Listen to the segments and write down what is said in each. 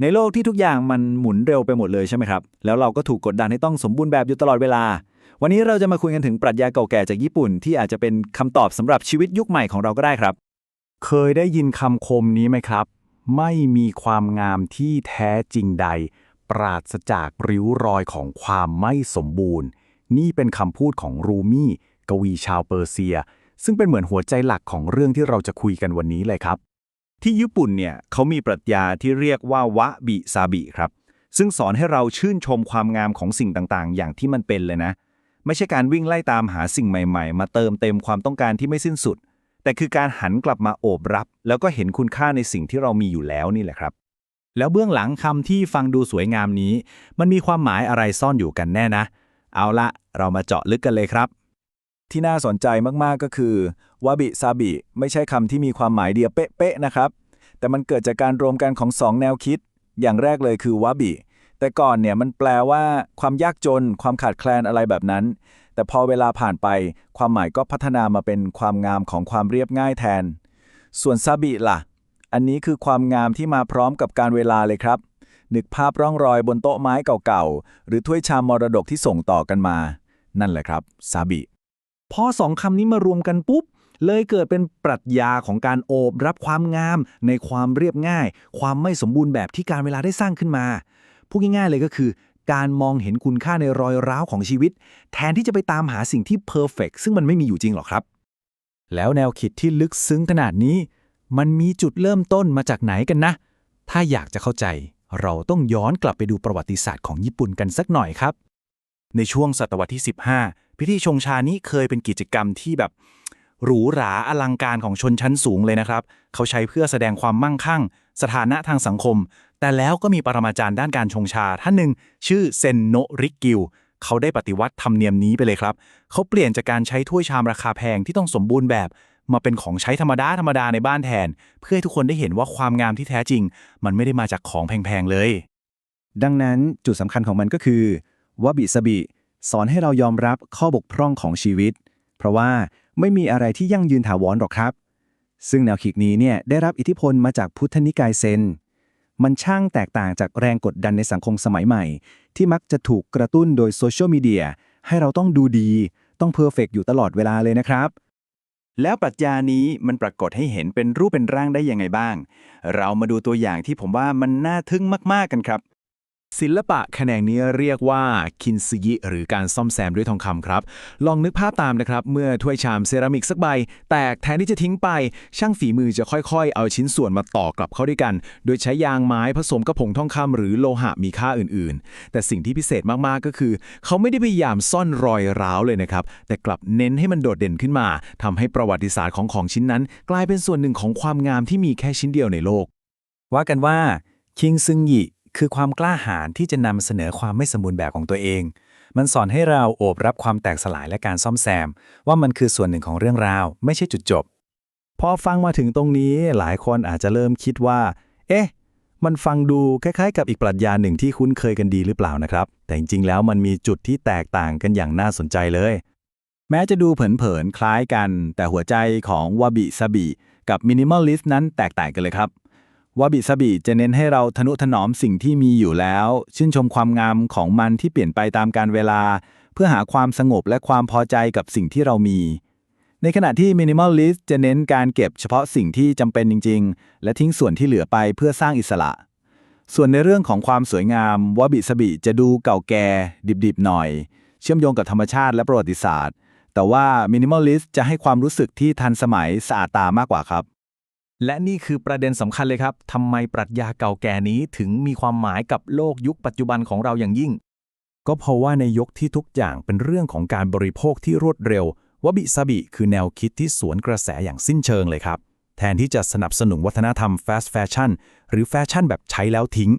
ในโลกที่ทุกอย่างมันหมุนเร็วไปหมดเลยใช่ไหมครับ แล้วเราก็ถูกกดดันให้ต้องสมบูรณ์แบบอยู่ตลอดเวลา วันนี้เราจะมาคุยกันถึงปรัชญาเก่าแก่จากญี่ปุ่น ที่อาจจะเป็นคำตอบสำหรับชีวิตยุคใหม่ของเราก็ได้ครับ เคยได้ยินคำคมนี้ไหมครับ ไม่มีความงามที่แท้จริงใด ปราศจากริ้วรอยของความไม่สมบูรณ์ นี่เป็นคำพูดของรูมี่กวีชาวเปอร์เซีย ซึ่งเป็นเหมือนหัวใจหลักของเรื่องที่เราจะคุยกันวันนี้เลยครับ ที่ญี่ปุ่นเนี่ยเขามีปรัชญาที่เรียกว่าวะบิซาบิครับ ซึ่งสอนให้เราชื่นชมความงามของสิ่งต่างๆ อย่างที่มันเป็นเลยนะ ไม่ใช่การวิ่งไล่ตามหาสิ่งใหม่ๆ มาเติมเต็มความต้องการที่ไม่สิ้นสุด แต่คือการหันกลับมาโอบรับ แล้วก็เห็นคุณค่าในสิ่งที่เรามีอยู่แล้วนี่แหละครับ แล้วเบื้องหลังคำที่ฟังดูสวยงามนี้ มันมีความหมายอะไรซ่อนอยู่กันแน่นะ เอาละเรามาเจาะลึกกันเลยครับ ที่น่าสนใจมากๆก็คือวาบิซาบิไม่ใช่คำที่มีความหมายเดียวเป๊ะๆนะครับ แต่มันเกิดจากการรวมกันของสองแนวคิด อย่างแรกเลยคือวาบิแต่ก่อนเนี่ยมันแปลว่าความยากจน ความขาดแคลนอะไรแบบนั้น แต่พอเวลาผ่านไป ความหมายก็พัฒนามาเป็นความงามของความเรียบง่ายแทน ส่วนซาบิล่ะ อันนี้คือความงามที่มาพร้อมกับการเวลาเลยครับ นึกภาพร่องรอยบนโต๊ะไม้เก่าๆ หรือถ้วยชามมรดกที่ส่งต่อกันมา นั่นแหละครับซาบิ พอสองคำนี้มารวมกันปุ๊บ เลยเกิดเป็นปรัชญาของการโอบรับความงาม ในความเรียบง่าย ความไม่สมบูรณ์แบบที่การเวลาได้สร้างขึ้นมา พูดง่ายๆเลยก็คือ การมองเห็นคุณค่าในรอยร้าวของชีวิต แทนที่จะไปตามหาสิ่งที่เพอร์เฟกซึ่งมันไม่มีอยู่จริงหรอกครับ แล้วแนวคิดที่ลึกซึ้งขนาดนี้ มันมีจุดเริ่มต้นมาจากไหนกันนะ ถ้าอยากจะเข้าใจ เราต้องย้อนกลับไปดูประวัติศาสตร์ของญี่ปุ่นกันสักหน่อยครับ ในช่วงศตวรรษที่ 15 พิธีชงชานี้เคยเป็นกิจกรรมที่แบบหรูหราอลังการของชนชั้นสูงเลยนะครับ เขาใช้เพื่อแสดงความมั่งคั่ง สถานะทางสังคม แต่แล้วก็มีปรมาจารย์ด้านการชงชาท่านหนึ่ง ชื่อเซนโนริกิวเขาได้ปฏิวัติธรรมเนียมนี้ไปเลยครับ เขาเปลี่ยนจากการใช้ถ้วยชามราคาแพงที่ต้องสมบูรณ์แบบ มาเป็นของใช้ธรรมดาธรรมดาในบ้านแทน เพื่อให้ทุกคนได้เห็นว่าความงามที่แท้จริง มันไม่ได้มาจากของแพงๆเลย ดังนั้นจุดสำคัญของมันก็คือวาบิสบิ สอนให้เรายอมรับข้อบกพร่องของชีวิต เพราะว่าไม่มีอะไรที่ยั่งยืนถาวรหรอกครับ ซึ่งแนวคิดนี้เนี่ยได้รับอิทธิพลมาจากพุทธนิกายเซน มันช่างแตกต่างจากแรงกดดันในสังคมสมัยใหม่ ที่มักจะถูกกระตุ้นโดยโซเชียลมีเดียให้เราต้องดูดี ต้องเพอร์เฟกอยู่ตลอดเวลาเลยนะครับ แล้วปรัชญานี้มันปรากฏให้เห็นเป็นรูปเป็นร่างได้ยังไงบ้าง เรามาดูตัวอย่างที่ผมว่ามันน่าทึ่งมาก ๆ กันครับ ศิลปะแขนงนี้เรียกว่าคินซิยิหรือการซ่อมแซมด้วยทองคำครับ ลองนึกภาพตามนะครับ เมื่อถ้วยชามเซรามิกสักใบ แตกแทนที่จะทิ้งไป ช่างฝีมือจะค่อยๆ เอาชิ้นส่วนมาต่อกลับเข้าด้วยกัน โดยใช้ยางไม้ผสมกับผงทองคำหรือโลหะมีค่าอื่นๆ แต่สิ่งที่พิเศษมากๆก็คือ เขาไม่ได้พยายามซ่อนรอยร้าวเลยนะครับ แต่กลับเน้นให้มันโดดเด่นขึ้นมาทำให้ประวัติศาสตร์ของของชิ้นนั้น กลายเป็นส่วนหนึ่งของความงามที่มีแค่ชิ้นเดียวในโลก ว่ากันว่าคิงซึงยิ คือความกล้าหาญที่จะนำเสนอความไม่สมบูรณ์แบบของตัวเอง มันสอนให้เราโอบรับความแตกสลายและการซ่อมแซม ว่ามันคือส่วนหนึ่งของเรื่องราว ไม่ใช่จุดจบ พอฟังมาถึงตรงนี้หลายคนอาจจะเริ่มคิดว่า เอ๊ะ มันฟังดูคล้ายๆ กับอีกปรัชญาหนึ่งที่คุ้นเคยกันดีหรือเปล่านะครับ แต่จริงๆแล้วมันมีจุดที่แตกต่างกันอย่างน่าสนใจเลย แม้จะดูเผินๆคล้ายกัน แต่หัวใจของวาบิซาบิกับมินิมอลลิสต์นั้นแตกต่างกันเลยครับ วาบิซาบิจะเน้นให้เราทนุถนอมสิ่งที่มีอยู่แล้ว ชื่นชมความงามของมันที่เปลี่ยนไปตามการเวลา เพื่อหาความสงบและความพอใจกับสิ่งที่เรามี ในขณะที่ Minimalist จะเน้นการเก็บเฉพาะสิ่งที่จำเป็นจริง ๆ และทิ้งส่วนที่เหลือไปเพื่อสร้างอิสระ ส่วนในเรื่องของความสวยงามวาบิซาบิจะดูเก่าแก่ ดิบๆหน่อย เชื่อมโยงกับธรรมชาติและประวัติศาสตร์ แต่ว่า Minimalist จะให้ความรู้สึกที่ทันสมัยสะอาดตามากกว่าครับ และนี่คือประเด็นสำคัญเลยครับทำไมปรัชญาเก่าแก่นี้ถึงมีความหมายกับโลกยุคปัจจุบันของเราอย่างยิ่ง ก็เพราะว่าในยุคที่ทุกอย่างเป็นเรื่องของการบริโภคที่รวดเร็ววบิซาบิคือแนวคิดที่สวนกระแสอย่างสิ้นเชิงเลยครับ แทนที่จะสนับสนุนวัฒนธรรม fast fashion หรือแฟชั่นแบบใช้แล้วทิ้ง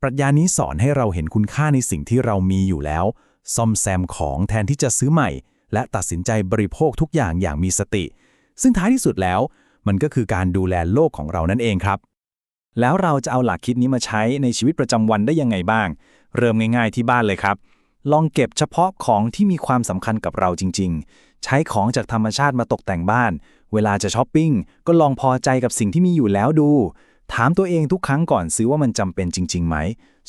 ปรัชญานี้สอนให้เราเห็นคุณค่าในสิ่งที่เรามีอยู่แล้ว ซ่อมแซมของแทนที่จะซื้อใหม่ และตัดสินใจบริโภคทุกอย่างอย่างมีสติ ซึ่งท้ายที่สุดแล้ว มันก็คือการดูแลโลกของเรานั่นเองครับ แล้วเราจะเอาหลักคิดนี้มาใช้ในชีวิตประจำวันได้ยังไงบ้าง เริ่มง่าย ๆที่บ้านเลยครับ ลองเก็บเฉพาะของที่มีความสำคัญกับเราจริง ๆ ใช้ของจากธรรมชาติมาตกแต่งบ้าน เวลาจะช้อปปิ้งก็ลองพอใจกับสิ่งที่มีอยู่แล้วดูถามตัวเองทุกครั้งก่อนซื้อว่ามันจำเป็นจริงๆไหม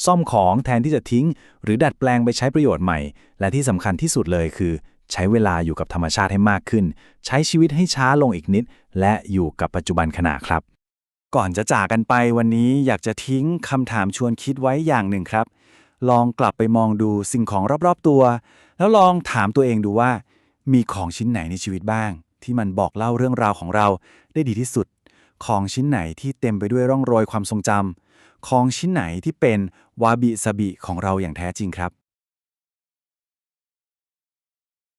ซ่อมของแทนที่จะทิ้ง หรือดัดแปลงไปใช้ประโยชน์ใหม่ และที่สำคัญที่สุดเลยคือ ใช้เวลาอยู่กับธรรมชาติให้มากขึ้น ใช้ชีวิตให้ช้าลงอีกนิด และอยู่กับปัจจุบันขณะครับ ก่อนจะจากกันไปวันนี้อยากจะทิ้งคำถามชวนคิดไว้อย่างหนึ่งครับ ลองกลับไปมองดูสิ่งของรอบๆตัว แล้วลองถามตัวเองดูว่า มีของชิ้นไหนในชีวิตบ้าง ที่มันบอกเล่าเรื่องราวของเราได้ดีที่สุด ของชิ้นไหนที่เต็มไปด้วยร่องรอยความทรงจำของชิ้นไหนที่เป็นวาบิสบิของเราอย่างแท้จริงครับ